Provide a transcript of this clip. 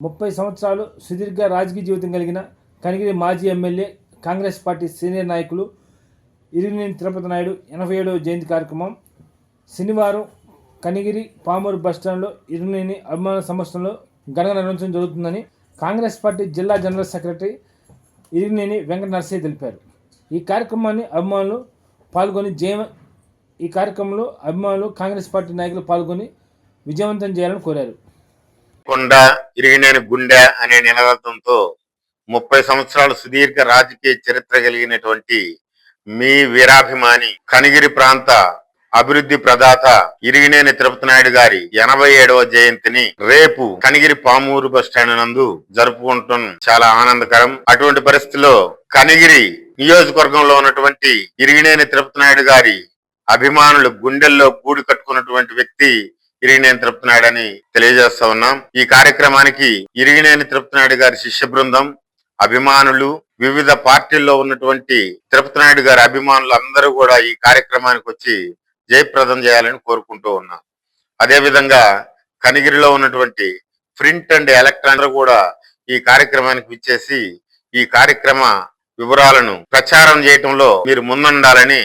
ముప్పై సంవత్సరాలు సుదీర్ఘ రాజకీయ జీవితం కలిగిన కనిగిరి మాజీ ఎమ్మెల్యే కాంగ్రెస్ పార్టీ సీనియర్ నాయకులు ఇరిగినేని తిరుపతి నాయుడు ఎనభై ఏడవ జయంతి కార్యక్రమం శనివారం కనిగిరి పామూరు బస్టాండ్లో ఇరిగినేని అభిమాన సంస్థలో ఘనంగా నిర్వహించడం జరుగుతుందని కాంగ్రెస్ పార్టీ జిల్లా జనరల్ సెక్రటరీ ఇరిగినేని వెంకట నరసయ్య తెలిపారు. ఈ కార్యక్రమాన్ని అభిమానులు పాల్గొని జయ ఈ కార్యక్రమంలో అభిమానులు కాంగ్రెస్ పార్టీ నాయకులు పాల్గొని విజయవంతం చేయాలని కోరారు. కొండ ఇరిగినేని గుండె అనే నినాదంతో ముప్పై సంవత్సరాల సుదీర్ఘ రాజకీయ చరిత్ర కలిగినటువంటి మీ వీరాభిమాని కనిగిరి ప్రాంత అభివృద్ధి ప్రదాత ఇరిగినేని తిరుపతి నాయుడు గారి ఎనభై ఏడవ జయంతిని రేపు కనిగిరి పామూరు బస్ స్టాండ్ నందు జరుపుకుంటం చాలా ఆనందకరం. అటువంటి పరిస్థితిలో కనిగిరి నియోజకవర్గంలో ఉన్నటువంటి ఇరిగినేని తిరుపతి నాయుడు గారి అభిమానులు గుండెల్లో గూడు కట్టుకున్నటువంటి వ్యక్తి ఇరిగినేని తృప్తినాయుడు అని తెలియజేస్తా ఉన్నాం. ఈ కార్యక్రమానికి ఇరిగినేని తృప్తినాయుడు గారి శిష్య బృందం అభిమానులు వివిధ పార్టీల్లో ఉన్నటువంటి తిరుపతి గారి అభిమానులు అందరూ కూడా ఈ కార్యక్రమానికి వచ్చి జయప్రదం చేయాలని కోరుకుంటూ ఉన్నాం. అదే విధంగా కనిగిరిలో ఉన్నటువంటి ప్రింట్ అండ్ ఎలక్ట్రానిక్ కూడా ఈ కార్యక్రమానికి విచ్చేసి ఈ కార్యక్రమ వివరాలను ప్రచారం చేయటంలో మీరు ముందుండాలని